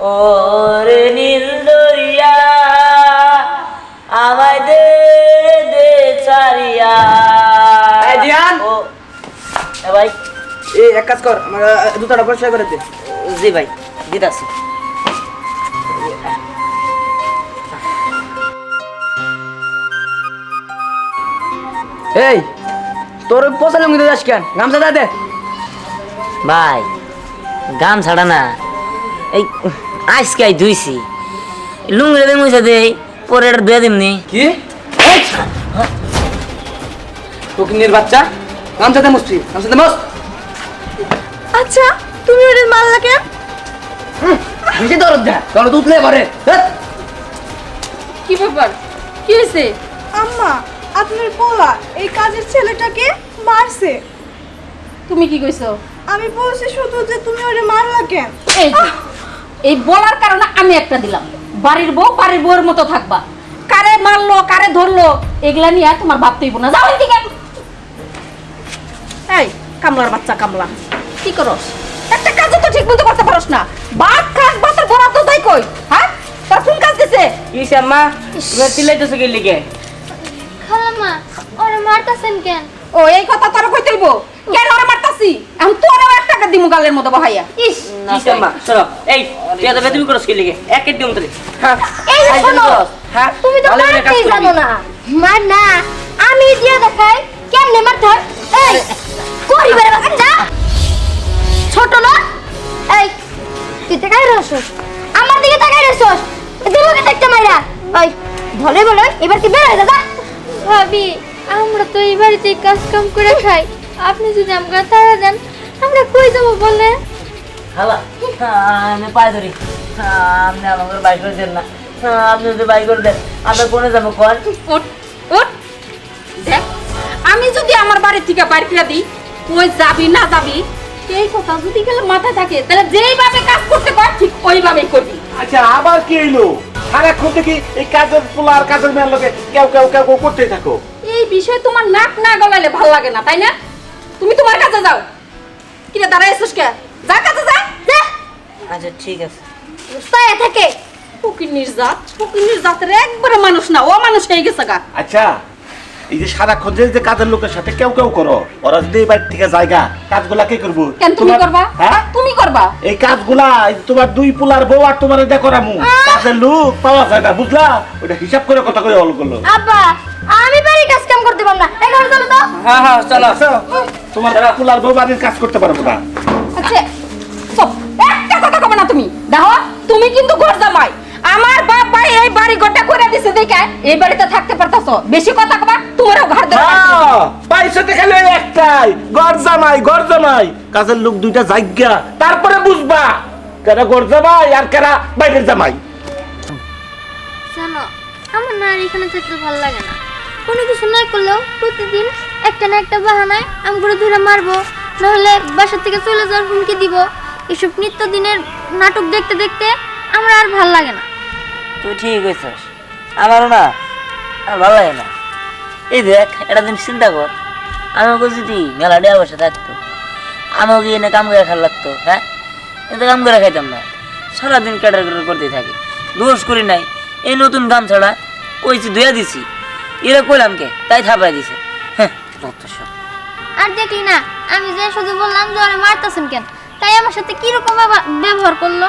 ওরে নীল দরিয়া আমায় দে দে এ ভাই। এই এক কাজ কর আমার আহ, জুতাটা পরিষ্কার করে দে। জি ভাই দিদাসি এই তোর লুঙ্গি দিয়ে যাস কেন? গামছা দে দে। ভাই গাম ছাড়া না এই আজকে আই ধুইছি। লুঙ্গি দিয়ে মুছে দেই পরে এটা ধুয়ে দিমনি। কি? ফকিনের বাচ্চা গামছা দে মুসছি গামছা দে মস আচ্ছা তুমি ওদের মারলা কেন? বেশি দরদ যা দরদ উঠলে পারে। কি ব্যাপার? কি হয়েছে আম্মা আপনার পোলা এই কাজের ছেলেটাকে মারছে। তুমি কি কইছো? আমি বলছি শুধু যে তুমি ওরে মারলা কেন? এই এই বলার কারণে আমি একটা দিলাম। বাড়ির বউ বাড়ির বউয়ের মতো থাকবা। কারে মারলো কারে ধরলো এগুলা নিয়ে তোমার ভাবতেই না। যাও এদিকে। এই কামলার বাচ্চা কামলা। কি করস? একটা কাজও তো ঠিক মতো করতে পারস না। ভাত খাস ভাতের বড় তো তাই কই? হ্যাঁ? তার কোন কাজ দিছে কি আম্মা তুমি চিল্লাইতেছো কি লিগে? খালামা ওরে মারতাছেন কেন? ও এই কথা তোর কইতে হইব। কেন ওরে মারতাছি? আমি তোরও এক টাকা দিমু গালের মতো বহাইয়া ইস শোনো এই তুই এত বেদবি করছ কি লিগে? এক এক দিম তোরে। এই শোনো হ্যাঁ তুমি তো মারতেই জানো না। মার না আমি দিয়ে দেখাই কেমনে মারতে হয়। এই করি বেরে বাচ্চা ছোট না এই তুই তাকাই রসস আমার দিকে তাকাই রসস দিলকে দেখতে মাইরা। ওই ভলে বলে এবার কি বের হয়ে যা ভাবি আমরা তো এই বাড়িতে কাজ কাম করে খাই। আপনি যদি আমরা তাড়া দেন আমরা কই যাব বলে? খালা আমি পায়ে ধরি। আপনি আমাকে বাই করে দেন না। আপনি যদি বাই করে দেন আমরা কোনে যাব কর দেখ আমি যদি আমার বাড়ি থেকে বাইর করে দিই কই যাবি না যাবি এই কথা যদি গেলে মাথায় থাকে তাহলে যেইভাবে কাজ করতে পার ঠিক ওইভাবেই করবি। আচ্ছা আবার কি এলো সারাক্ষণ থেকে এই কাজের পোলা আর কাজের মেয়ের লোকে কেউ কেউ কেউ কেউ করতেই থাকো। এই বিষয়ে তোমার নাক না গলালে ভালো লাগে না তাই না? তুমি তোমার কাছে যাও। কিরে দাঁড়াই এসোস কে? যা কাছে যা যা। আচ্ছা ঠিক আছে। উস্তায় থাকে। ফকির জাত ফকির জাতের একবারে মানুষ না ও মানুষ হয়ে গেছে গা। আচ্ছা এই যে সারাক্ষণ যে যে কাজের লোকের সাথে কেউ কেউ করো ওরা যদি এই থেকে জায়গা কাজগুলা কে করব? কেন তুমি করবা? হ্যাঁ? তুমি করবা? এই কাজগুলা এই তোমার দুই পোলার বউ আর তোমার দেখো রামু কাজের লোক পাওয়া যায় না বুঝলা? ওটা হিসাব করে কথা করে হল করল। আব্বা আমি বাড়ি কাজ কাম করতে পারব না? এই ঘরে চলো তো। হ্যাঁ হ্যাঁ চলো তোমার পোলার বউ বাড়ির কাজ করতে পারব না। আচ্ছা সব একটা কথা কবে না তুমি? দেখো তুমি কিন্তু ঘর জামাই। আমার বাপ ভাই এই বাড়ি গোটা করে দিছে দেখে এই বাড়িতে থাকতে পারতাছো? বেশি কথা কবা তোমারও ঘর ধরে পয়সা দেখালে একটাই। গড় জামাই গড় জামাই। কাজের লোক দুইটা জায়গা তারপরে বুঝবা কেনা গড় জামাই আর কেনা বাইরের জামাই। জানো আমার না এখানে থাকতে ভালো লাগে না। কোনো কিছু না করলেও প্রতিদিন একটা না একটা বাহানায় আমি করে ধরে মারবো। নাহলে বাসার থেকে চলে যাওয়ার হুমকি দিব। এসব নিত্যদিনের নাটক দেখতে দেখতে আমার আর ভালো লাগে না। তুই ঠিক হয়েছিস আমারও না আর ভালো লাগে না। এই দেখ এটা দিন চিন্তা কর। আমাকে যদি মেলা দেওয়া বসে থাকতো। আমাকে এনে কাম করে খাওয়া লাগতো হ্যাঁ? কিন্তু কাম করে খাইতাম না। সারাদিন ক্যাটার করতে থাকি। দোষ করি নাই। এই নতুন কাম ছাড়া কইছি ধুয়ে দিছি। এরা কইলাম কে তাই থাপাই দিছে। হ্যাঁ। আর দেখলি না আমি যে শুধু বললাম যে ওরা মারতেছেন কেন? তাই আমার সাথে কীরকম ব্যবহার- ব্যবহার করল?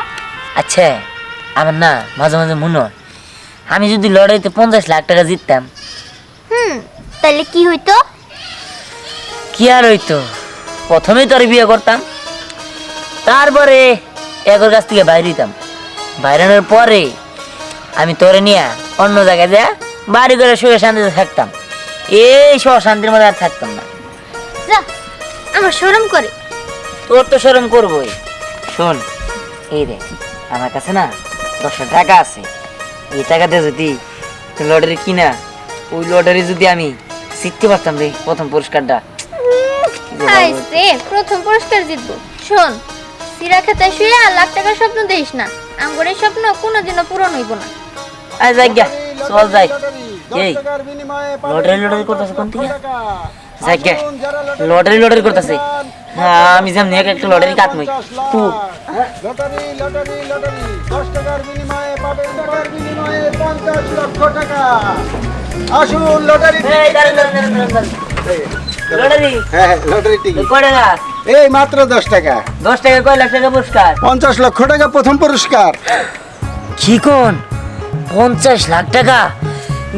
আচ্ছা আমার না মাঝে মাঝে মনে হয় আমি যদি লড়াইতে পঞ্চাশ লাখ টাকা জিততাম। হুম তাহলে কি হইতো? কি আর হইতো? প্রথমেই তোর বিয়ে করতাম তারপরে একর কাছ থেকে বাইরে দিতাম। বাইরানোর পরে আমি তোরে নিয়ে অন্য জায়গায় যা বাড়ি করে শুয়ে শান্তিতে থাকতাম। এই সব শান্তির মধ্যে আর থাকতাম না। যা আমার শরম করে। তোর তো শরম করবোই। শোন এই রে আমার কাছে না দশশো টাকা আছে। এই টাকাতে যদি লটারি কিনা ওই লটারি যদি আমি শিখতে পারতাম রে প্রথম পুরস্কারটা। আইসে প্রথম পুরস্কার জিতবো। শোন সিরা খেতায় শুয়ে আর লাখ টাকার স্বপ্ন দেখিস না। এই স্বপ্ন কোনোদিনও পূরণ হইব না। যাই গা চল যাই। এই লটারি লটারি করতেছে কোন থেকে? লটারি লটারি করতেছে। হ্যাঁ আমি যেমনি এক একটা লটারি কাটমই। তু লটারি লটারি লটারি। দশ টাকার বিনিময়ে পাবেন টাকার বিনিময়ে পঞ্চাশ লক্ষ টাকা। আসুন লটারি এই দাঁড়ান দাঁড়ান দাঁড়ান লটারি। হ্যাঁ হ্যাঁ লটারি টিকিট। কয় টাকা এই মাত্র দশ টাকা। দশ টাকা কয় লাখ টাকা পুরস্কার? লক্ষ টাকা প্রথম পুরস্কার। কি কোন? পঞ্চাশ লাখ টাকা।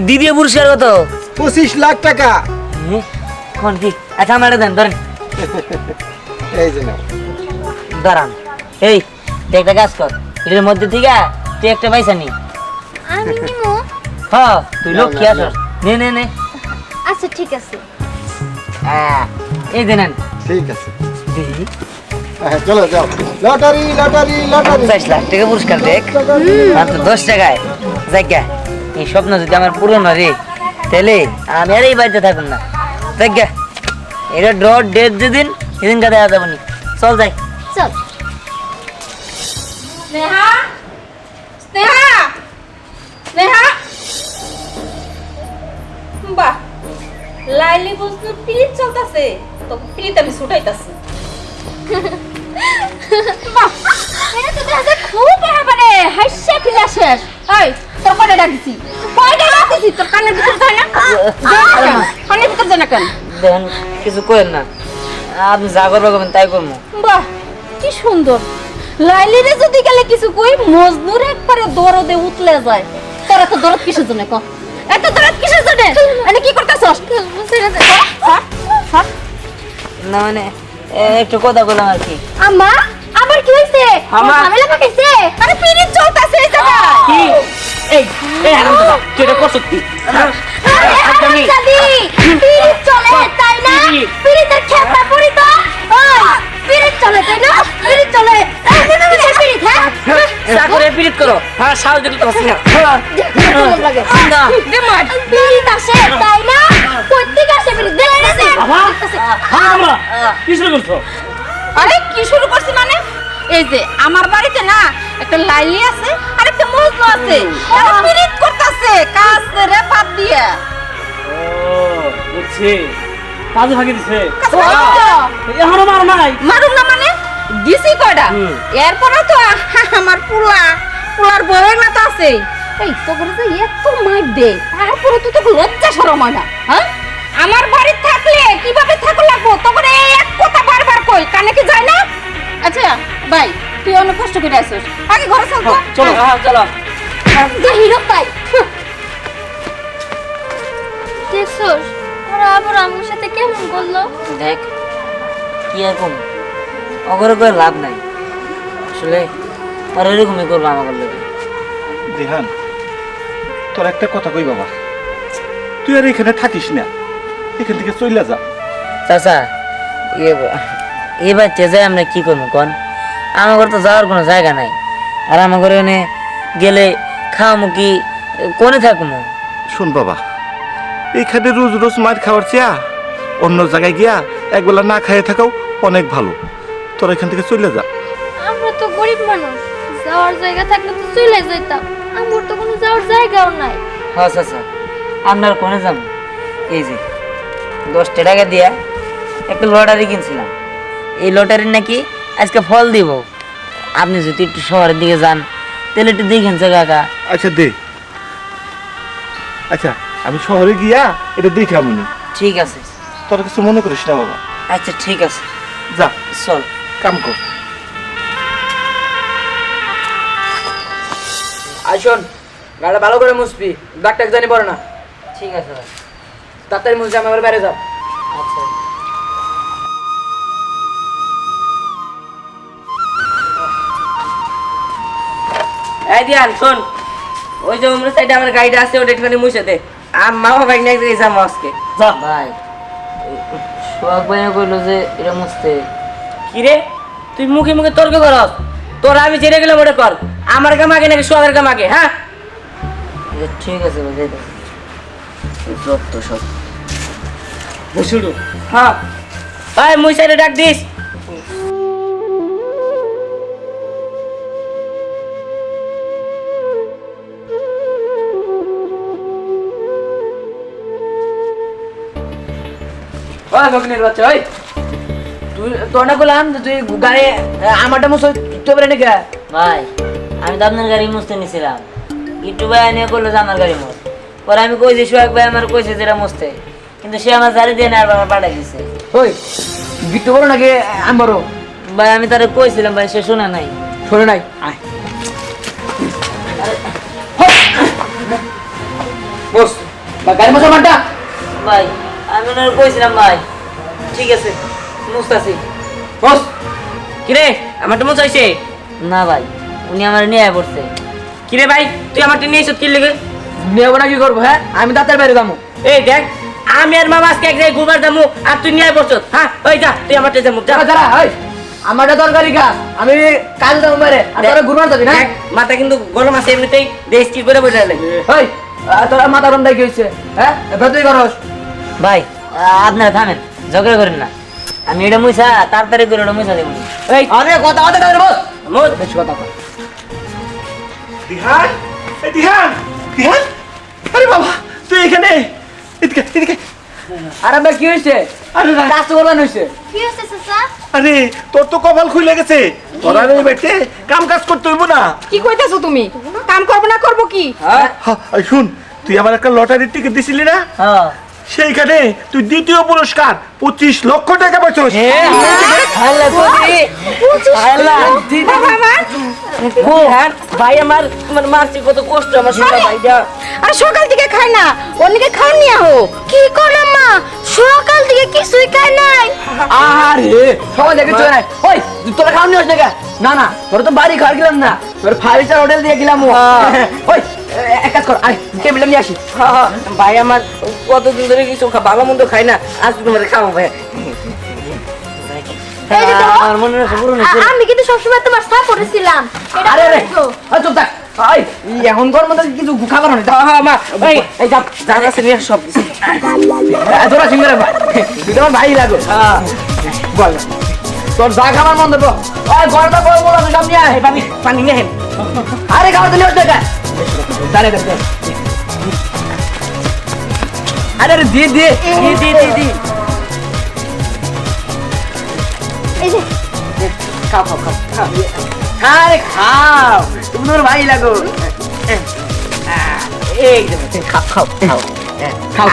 দ্বিতীয় পুরস্কার কত? পঁচিশ লাখ টাকা। কোন কি? আচ্ছা আমার দেন ধরেন। এই যে দাঁড়ান। এই তুই একটা কাজ কর। এটার মধ্যে থেকে তুই একটা পয়সা নি। আমি হ্যাঁ তুই না, লক্ষ্মী না, আসস নে নে নে। আচ্ছা ঠিক আছে। হ্যাঁ, এই দেন ঠিক আছে। হ্যাঁ চলো যাও। Lottery lottery lottery. পঞ্চাশ লাখ টাকা পুরস্কার দেখ। মাত্র দশ টাকায়। জায়গা। এই স্বপ্ন যদি আমার পূরণ হয় রে তাহলে আমি আর এই বাড়িতে থাকুন না। জায়গা। এটা ড্র ডেট যেদিন সেদিন কাছে যাব নি। চল যাই। চল। স্নেহা? স্নেহা? স্নেহা? বাহ। লাইলি বস্তু চলতেছে। তো আমি ছুটাইতাছি। বাহ। এটা তো দেখা খুব হাসছে এই তোর কয়টা ডাকছি কয়টা ডাকছি তোর কানের ভিতর যায় না? কানের ভিতর যায় না কেন? দেখেন কিছু করেন না। আপনি যা করবে করবেন তাই করব বাহ কি সুন্দর। লাইলিরে যদি গেলে কিছু কই মজনুর একবারে দরদে উতলে যায়। তোর এত দরদ কিসের জন্য ক? এত দরদ কিসের জন্য? মানে কি করতেছস? হট হট না মানে একটু কথা বললাম আর কি। আম্মা আবার কি হইছে? আমা। ঝামেলা পাকাইছে? আরে পিরিত চলতেছে এই জায়গায়। কি? এই এই হারাম দাদা তুই এটা করছিস কি আরে পিরিত চলে তাই না? পিরিতের খেপা পড়ি তো। ওই পিরিত চলে তাই না? পিরিত চলে। কিসের পিরিত চাকরে পিরিত করো। হ্যাঁ সাহায্য করতে পারছি না কেমন লাগে। না পিরিত আসে তাই না? প্রত্যেক আসে পিরিত? দেখে গেছে কি শুরু করছ? আরে কি শুরু করছি মানে? এই যে আমার বাড়িতে না একটা লাইলি আছে। আছে। করতেছে কাজ রে বাদ দিয়ে। ও বুঝছি। কাজে ভাগে দিছে। এখনও মার নাই। মারুম না মানে? দিছি কয়টা এরপরে তো আমার পুলা পুলার বউয়ের না তো আছে এই যে এত মার দে তারপরে তো তোকে লজ্জা শরম হয় না হ্যাঁ? আমার বাড়ি থাকলে কীভাবে থাকো অনেক কষ্ট করে আসিস। আগে ঘরে চল চলো হ্যাঁ চলো। হিরো পাই দেখছোস ওরা আবার আমার সাথে কেমন করল? দেখ কি এখন অগরে করে লাভ নাই। আসলে আর এরকমই করব আমাদের লোকে। দিহান তোর একটা কথা কই বাবা। তুই আর এখানে থাকিস না। এখান থেকে চলে যা। চাচা এবার চেয়ে আমরা কি করব কন? আমার ঘরে তো যাওয়ার কোনো জায়গা নাই। আর আমার ঘরে এনে গেলে খাওয়ামো কি কোনে থাকব শুন বাবা এইখানে রোজ রোজ মার খাওয়ার চেয়া অন্য জায়গায় গিয়া একবেলা না খাইয়ে থাকাও অনেক ভালো। তোর এখান থেকে চলে যা। আমরা তো গরিব মানুষ যাওয়ার জায়গা থাকলে তো চলে যেতাম আমার তো কোনো যাওয়ার জায়গাও নাই। হ্যাঁ চাচা আপনার কোনে যাব এই যে দশটা টাকা দিয়া একটা লটারি কিনছিলাম। এই লটারি নাকি আজকে ফল দিব। আপনি যদি একটু শহরের দিকে যান তাহলে একটু দেখেন কাকা। আচ্ছা দে। আচ্ছা আমি শহরে গিয়া এটা দেখে আমি ঠিক আছে। তোর কিছু মনে করিস না বাবা। আচ্ছা ঠিক আছে। যা। চল। কাম কর। আসুন গাড়ি ভালো করে মুসবি টাক জানি পড়ে না। ঠিক আছে তাড়াতাড়ি মুছে আমি আবার বাইরে যাও আচ্ছা। শোন। ওই যে সাইডে আমার গাড়িটা আছে ওটা একটুখানি মুছে দে। মা বাবা যাব আজকে। যা। ভাই সোহাগ কইলো যে এটা মুছতে। কি রে? তুই মুখে মুখে তর্ক করস? তোর আমি জেনে গেলাম ওটা কর। আমার কাম আগে নাকি সোহাগের কাম আগে হ্যাঁ? আচ্ছা, ঠিক আছে যাইতেছি যত সব। বসুড়ো হ্যাঁ। ভাই মুই সাইডে ডাক দিস। ওই ভগ্নের বাচ্চা ওই। তুই তোর না করলাম তুই গাড়ি আমারটা মুসো তুই বেরে নাকি? ভাই আমি তো আপনার গাড়ি মুছতে নিছিলাম। গিট্টু ভাই নিয়ে করল যে আমার গাড়ি মোড় পরে আমি কইছি সোহাগ ভাই আমার কইছে যেটা মুছতে। কিন্তু সে আমার গাড়ি দিয়ে না আর আমার পাঠাই দিছে। ওই বড় নাকি আমি বড় ভাই আমি তারে কইছিলাম ভাই সে শোনা নাই। শোনে নাই? আয়। বস বা গাড়ি মারটা ভাই আমি ওনার কইছিলাম ভাই। ঠিক আছে বস কিরে হইছে। না ভাই উনি আমার নিয়ে আয় পড়ছে। কিরে ভাই তুই আমারটা নিয়ে এসে কি লেগে? নেব না কি করব হ্যাঁ? আমি দাঁতের বাইরে যাব। এই দেখ আমি আর মামা আজকে এক জায়গায় যাব আর তুই নিয়ে বসছ হ্যাঁ ওই যা তুই আমারটা যাব যা। ওই আমারটা দরকারি কাজ। আমি কাজ যাব বাইরে আর তোরা যাবি না? মাথা কিন্তু গরম আছে এমনিতেই। দেশ কি করে বসে লাগে ওই তোরা মাথা গরম হ্যাঁ? ভেতরে করস। ভাই আপনারা থামেন ঝগড়া করেন না। আমি এটা মুছা তাড়াতাড়ি করে ওটা মুছা দেবো। এই। আরে কথা কথা কথা বস। মোর বেশি কথা কর দিহান এই দিহান দিহান। আরে বাবা তুই এখানে? এদিকে এদিকে। আরে ভাই কি হয়েছে আরে না, কাজ তো করবেন হয়েছে কি হচ্ছে চাচা? আরে তোর তো কপাল খুলে গেছে। তোর আর বেটে কাম কাজ করতে হইব না। কি কইতাছো তুমি? কাম করব না করব কি? হ্যাঁ। শুন তুই আমার একটা লটারির টিকিট দিছিলি না? হ্যাঁ। সেইখানে তুই দ্বিতীয় পুরস্কার পঁচিশ লক্ষ টাকা পাচ্ছিস। হ্যাঁ ভাই আমার আমার মারছি কত কষ্ট আমার শোনা ভাই আর সকাল থেকে খাই না অন্যকে নিয়ে কি করো মা সকাল থেকে কিছুই খায় নাই। আরে সবাই দেখে চলে ওই তোরা খাওয়া নিয়ে না না না তোর তো বাড়ি খাওয়ার গেলাম না। তোর ফাইভ স্টার হোটেল দিয়ে গেলাম ওই এক কাজ কর আয় টেবিলে নিয়ে আসি। ভাই আমার কতদিন ধরে কিছু ভালো মন্দ খাই না আজ তোমার খাব ভাই। আমি কিন্তু সবসময় তোমার সাপোর্টে ছিলাম। আরে রে? চুপ থাক। আই এখন তোর মধ্যে কিছু খাবার নেই হ্যাঁ মা এই এই যা যা আছে নিয়ে সব। তোরা সিঙ্গারে ভাই তুই ভাই লাগো। বল। তোর যা খাবার মন দেবো গড়টা বড় বড় সব নিয়ে আয়। পানি পানি নিয়ে আরে খাবার তো নিয়ে দাঁড়ে দাঁড়ে আরে আরে দিয়ে দিয়ে দিয়ে দিয়ে দিয়ে খাও খাও খাও খাও। আরে খাও। তুমি তোর ভাই লাগো। এই যে, খাও খাও খাও। খাও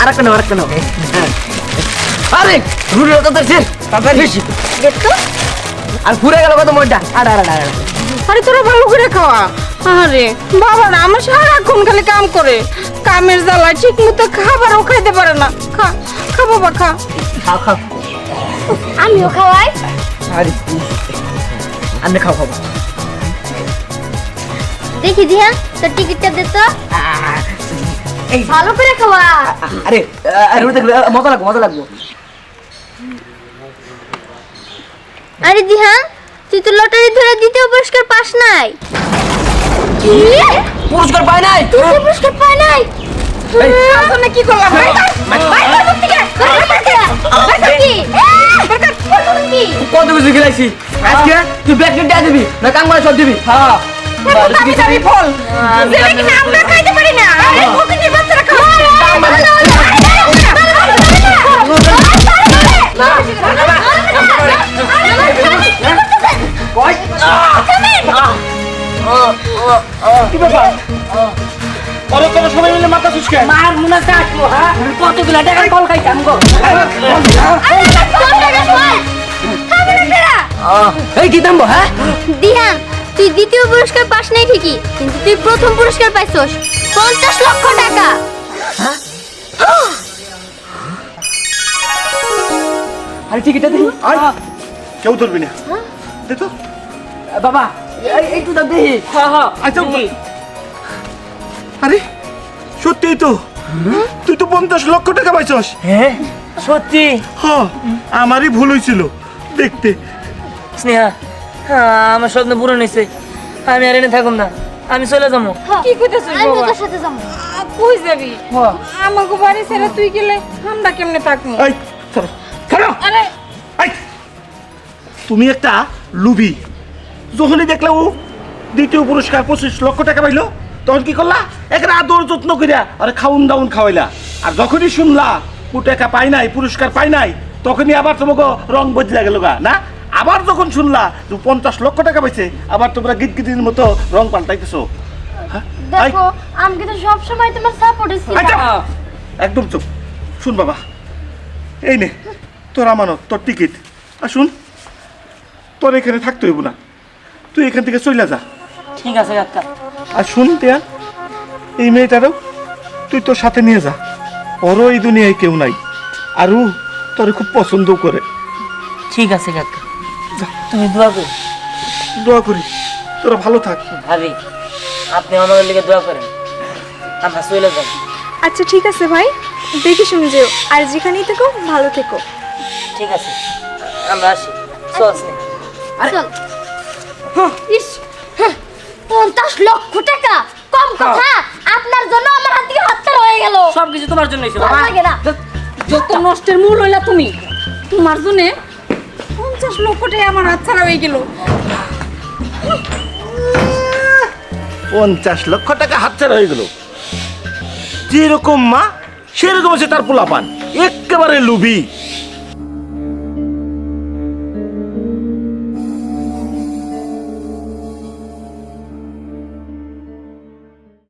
আর একটা নাও আর একটা নাও আরে রুটি তো তোর শেষ। তাড়াতাড়ি। বেশি দেখতো আর ঘুরে গেল কত মনটা? আড়া আড়া আড়া আরে তোরা ভালো করে খাওয়া। আরে বাবা না আমার সারাক্ষণ খালি কাম করে। কামের জ্বালায় ঠিক মতো খাবারও খাইতে পারে না। খা খা বাবা খা। খাও খাও আমিও খাওয়াই। আরে আমি খাও খাও। দেখি দিহা তোর টিকিটটা দে তো। এই। ভালো করে খাওয়া। আরে আরে মজা লাগবে মজা লাগবে। আরে দিহা তুই তো লটারি ধরে দ্বিতীয় পুরস্কার পাস নাই কি পুরস্কার পায় নাই দ্বিতীয় পুরস্কার পাই নাই এই, কি করলাম কত কিছু খেলাইছি আজকে তুই ব্যাগ দিয়ে দিবি না কাম করে সব দিবি হ্যাঁ দামি দামি ফল আমরা খাইতে পারি না বাচ্চারা খাওয়া কি ব্যাপার? ওরা তোরা সবাই মিলে মাথা চুষকে মার মুনা কাটলো হ্যাঁ? কতগুলা টাকা কল খাইতাম গো? এই হ্যাঁ? দিহান তুই দ্বিতীয় পুরস্কার পাস নাই ঠিকই কিন্তু তুই প্রথম পুরস্কার পাইছস। পঞ্চাশ লক্ষ টাকা। আরে টিকিটটা দেখি। কেউ ধরবি না। দে তো। বাবা একটু দাম দেখি হ্যাঁ হ্যাঁ আচ্ছা আরে সত্যিই তো? তুই তো পঞ্চাশ লক্ষ টাকা পাইছস। হ্যাঁ সত্যি? হ আমারই ভুল হয়েছিল দেখতে। স্নেহা হ্যাঁ, আমার স্বপ্ন পূরণ হয়েছে আমি আর এনে থাকুম না। আমি চলে যাব। কি কইতেছিস আমি তোর সাথে যাব। কই যাবি? আমাকে বাড়ি ছেড়ে তুই গেলে আমরা কেমনে থাকব? এই আরে! তুমি একটা লুবি। যখনই দেখলে ও দ্বিতীয় পুরস্কার পঁচিশ লক্ষ টাকা পাইলো তখন কি করলা? একটা আদর যত্ন করিয়া আরে খাউন দাউন খাওয়াইলা। আর যখনই শুনলা ও টাকা পাই নাই পুরস্কার পাই নাই তখনই আবার তোমাকে রং বদলে গেল গা না? আবার যখন শুনলা যে পঞ্চাশ লক্ষ টাকা পাইছে আবার তোমরা গিট গিটির মতো রং পাল্টাইতেছো। হ্যাঁ? এই, দেখো আমি কিন্তু সবসময় তোমার সাপোর্টে ছিলাম আচ্ছা, একদম চুপ। শুন বাবা এই নে তোর আমানত তোর টিকিট আর শুন তোর এখানে থাকতে হইব না। তুই এখান থেকে চলে যা। ঠিক আছে কাকা আর শুন তিয়া এই মেয়েটারও তুই তোর সাথে নিয়ে যা। ওরও এই দুনিয়ায় কেউ নাই আর আরও তোরে খুব পছন্দ করে। ঠিক আছে কাকা তুমি দোয়া করো। দোয়া করি। তোরা ভালো থাক। ভাবি আপনি আমাদের লিগে দোয়া করেন। আমরা চলে যাই। আচ্ছা ঠিক আছে ভাই। দেখে শুনে যেও। আর যেখানেই থেকো ভালো থেকো। ঠিক আছে। আমরা আসি। চল স্নেহা। চল ইস হ্যাঁ, পঞ্চাশ লক্ষ টাকা। কম কথা আপনার জন্য আমার হাত থেকে হাতটা রয়ে গেল। সবকিছু তোমার জন্যই ছিল ভালো লাগে না। যত নষ্টের মূল হইলা তুমি তোমার জন্য পঞ্চাশ লক্ষ টাকা আমার হাত ছাড়া হয়ে গেল। পঞ্চাশ লক্ষ টাকা হাতছাড়া হয়ে গেল। যেরকম মা সেরকম আছে তার পোলাপান। একেবারে লুবি।